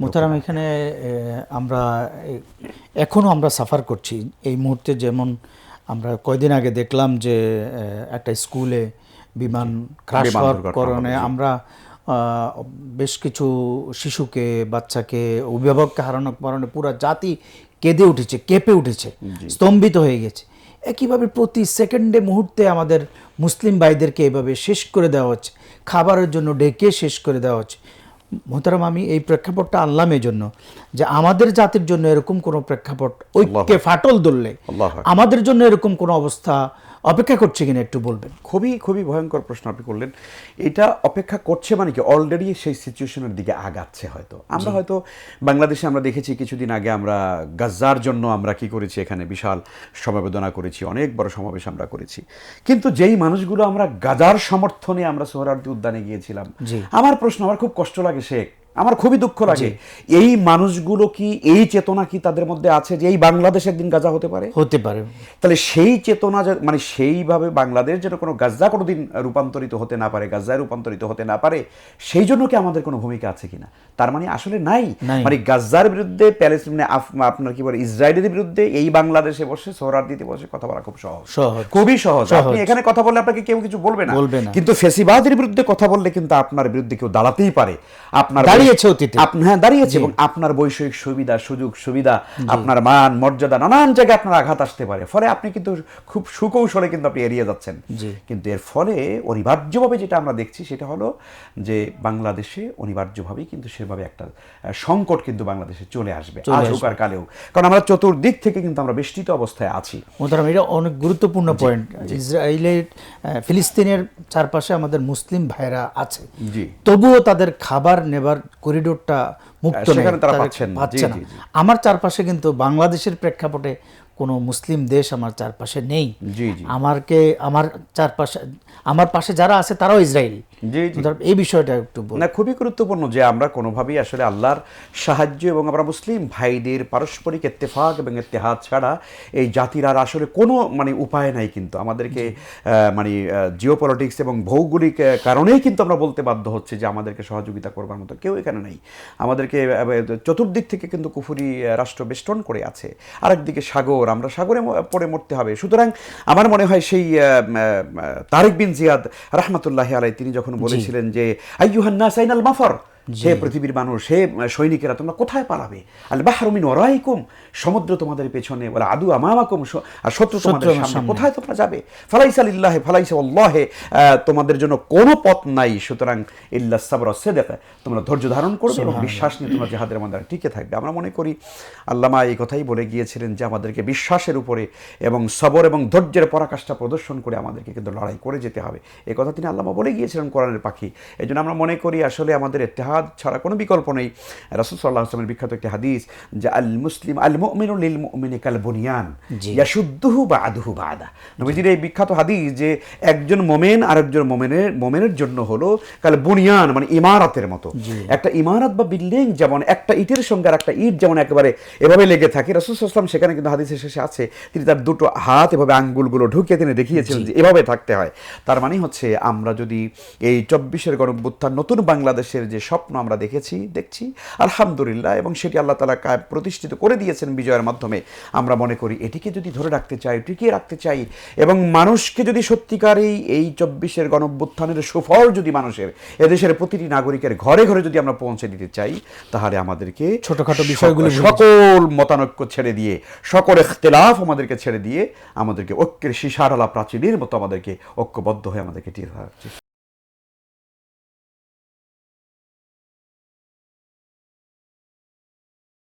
মোতারাম এখানে আমরা এ- এখনও আমরা সাফার করছি। এই মুহূর্তে যেমন আমরা কয়দিন আগে দেখলাম যে একটা স্কুলে বিমান ক্রাশ হওয়ার কারণে আমরা বেশ কিছু শিশুকে বাচ্চাকে অভিভাবককে হারানোর কারণে পুরো জাতি কেঁদে উঠেছে কেঁপে উঠেছে স্তম্ভিত হয়ে গেছে। একইভাবে প্রতি সেকেন্ডে মুহূর্তে আমাদের মুসলিম ভাইদেরকে এভাবে শেষ করে দেওয়া হচ্ছে। খাবারের জন্য ডেকে শেষ করে দেওয়া হচ্ছে। মোহতারাম আমি এই প্রেক্ষাপটটা আনলাম এই জন্য যে আমাদের জাতির জন্য এরকম কোনো প্রেক্ষাপট ঐক্যে ফাটল ধরলে আমাদের জন্য এরকম কোনো অবস্থা অপেক্ষা করছে কিনা একটু বলবেন। খুবই খুবই ভয়ঙ্কর প্রশ্ন আপনি করলেন। এটা অপেক্ষা করছে মানে কি? অলরেডি সেই সিচুয়েশনের দিকে আগাচ্ছে হয়তো। আমরা হয়তো বাংলাদেশে আমরা দেখেছি কিছুদিন আগে আমরা গাজ্জার জন্য আমরা কি করেছি? এখানে বিশাল সমবেদনা করেছি অনেক বড় সমাবেশ আমরা করেছি। কিন্তু যেই মানুষগুলো আমরা গাজার সমর্থনে আমরা সোহরার্দি উদ্যানে গিয়েছিলাম আমার প্রশ্ন আমার খুব কষ্ট লাগে শেখ আমার খুবই দুঃখ লাগে। এই মানুষগুলো কি এই চেতনা কি তাদের মধ্যে আছে যে এই বাংলাদেশ একদিন গাজা হতে পারে? হতে পারে। তাহলে সেই চেতনা মানে সেইভাবে বাংলাদেশ যেন কোনো গাজ্জা কোনোদিন রূপান্তরিত হতে না পারে গাজ্জায় রূপান্তরিত হতে না পারে সেই জন্য কি আমাদের কোনো ভূমিকা আছে কিনা? তার মানে আসলে নাই। মানে গাজ্জার বিরুদ্ধে প্যালেস্টিনে আফ- আপনার কি বলে ইসরায়েলের বিরুদ্ধে এই বাংলাদেশে বসে সোহরার দিতে বসে কথা বলা খুব সহজ। সহজ। খুবই সহজ। আপনি এখানে কথা বললে আপনাকে কেউ কিছু বলবে না। কিন্তু ফেসিবাদের বিরুদ্ধে কথা বললে কিন্তু আপনার বিরুদ্ধে কেউ দাঁড়াতেই পারে। আপনার দাঁড়িয়েছে অতীতে। হ্যাঁ দাঁড়িয়েছে এবং আপনার বৈষয়িক সুবিধা সুযোগ সুবিধা আপনার মান মর্যাদা নানান জায়গায় আপনার আঘাত আসতে পারে। ফলে আপনি কিন্তু খুব সুকৌশলে কিন্তু আপনি এড়িয়ে যাচ্ছেন। কিন্তু এর ফলে অনিবার্যভাবে যেটা আমরা দেখছি সেটা হলো যে বাংলাদেশে অনিবার্যভাবেই কিন্তু সেভাবে একটা সংকট কিন্তু বাংলাদেশে চলে আসবে আজ হোক আর কালেও কারণ আমরা চতুর্দিক থেকে কিন্তু আমরা বেষ্টিত অবস্থায় আছি। মোহতারাম এটা অনেক গুরুত্বপূর্ণ পয়েন্ট ইসরায়েলের ফিলিস্তিনের চারপাশে আমাদের মুসলিম ভাইরা আছে। তবুও তাদের খাবার নেবার করিডোরটা মুক্ত নেই সেখানে তারা পাচ্ছেন না। পাচ্ছে। আমার চারপাশে কিন্তু বাংলাদেশের প্রেক্ষাপটে কোনো মুসলিম দেশ আমার চারপাশে নেই আমারকে আমার চারপাশে আমার পাশে যারা আছে তারাও ইসরায়েল জি এই বিষয়টা একটু না খুবই গুরুত্বপূর্ণ যে আমরা কোনোভাবেই আসলে আল্লাহর সাহায্য এবং আমরা মুসলিম ভাইদের পারস্পরিক ইত্তেফাক এবং ইত্তেহাদ ছাড়া এই জাতির আর আসলে কোনো মানে উপায় নাই কিন্তু। আমাদেরকে মানে জিও পলিটিক্স এবং ভৌগোলিক কারণেই কিন্তু আমরা বলতে বাধ্য হচ্ছে যে আমাদেরকে সহযোগিতা করবার মতো কেউ এখানে নেই। আমাদেরকে চতুর্দিক থেকে কিন্তু কুফুরি রাষ্ট্র বেষ্টন করে আছে। আরেকদিকে সাগর আমরা সাগরে পড়ে মরতে হবে। সুতরাং আমার মনে হয় সেই তারিক বিন জিয়াদ রহমতুল্লাহ আলাই তিনি যখন বলেছিলেন যে আইয়ুহান্না সাইনাল মাফর? হে পৃথিবীর মানুষ হে সৈনিকেরা তোমরা কোথায় পালাবে? আল বাহরুমিন ওরাইকুম সমুদ্র তোমাদের পেছনে বলে আদু আমামাকুম আর শত্রু তোমাদের সামনে। কোথায় তোমরা যাবে? ফালাইসা লিল্লাহে ফালাইসা আল্লাহে তোমাদের জন্য কোনো পথ নাই সুতরাং ইল্লা সাবর সেদেক তোমরা ধৈর্য ধারণ করবে এবং বিশ্বাস নিয়ে তোমরা জেহাদের মধ্যে টিকে থাকবে। আমরা মনে করি আল্লামা এই কথাই বলে গিয়েছিলেন যে আমাদেরকে বিশ্বাসের উপরে এবং সবর এবং ধৈর্যের পরাকাষ্ঠা প্রদর্শন করে আমাদেরকে কিন্তু লড়াই করে যেতে হবে। এই কথা তিনি আল্লামা বলে গিয়েছিলেন কোরআনের পাখি। এই জন্য আমরা মনে করি আসলে আমাদের ইত্তেহাদ ছাড়া কোনো বিকল্প নেই। রাসুল সাল্লাহ আসলামের বিখ্যাত একটি হাদিস যে আল মুসলিম আল মুমিনু লিল মুমিনি কাল বুনিয়ান ইয়াশুদ্দুহু বাদুহু বাদা। নবীজির এই বিখ্যাত হাদিস যে একজন মোমেন আর একজন মোমেনের মোমেনের জন্য হলো কাল বুনিয়ান মানে ইমারতের মতো। একটা ইমারত বা বিল্ডিং যেমন একটা ইটের সঙ্গে আর একটা ইট যেমন একেবারে এভাবে লেগে থাকে। রাসুল সাল্লাম সেখানে কিন্তু হাদিসের শেষে আছে তিনি তার দুটো হাত এভাবে আঙ্গুলগুলো ঢুকিয়ে তিনি দেখিয়েছিলেন যে এভাবে থাকতে হয়। তার মানে হচ্ছে আমরা যদি এই চব্বিশের গণভ্যুত্থান নতুন বাংলাদেশের যে স্বপ্ন আমরা দেখেছি দেখছি। আলহামদুলিল্লাহ এবং সেটি আল্লাহ তালা কায়েম প্রতিষ্ঠিত করে দিয়েছেন বিজয়ের মাধ্যমে। আমরা মনে করি এটিকে যদি ধরে রাখতে চাই টিকিয়ে রাখতে চাই এবং মানুষকে যদি সত্যিকারেই এই চব্বিশের গণভ্যুত্থানের সুফল যদি মানুষের এদেশের প্রতিটি নাগরিকের ঘরে ঘরে যদি আমরা পৌঁছে দিতে চাই তাহলে আমাদেরকে ছোটখাটো বিষয়গুলো সকল মতানৈক্য ছেড়ে দিয়ে সকল ইখতিলাফ আমাদেরকে ছেড়ে দিয়ে আমাদেরকে ঐক্যের শিশারালা প্রাচীরের মতো আমাদেরকে ঐক্যবদ্ধ হয়ে আমাদেরকে টিকে থাকছে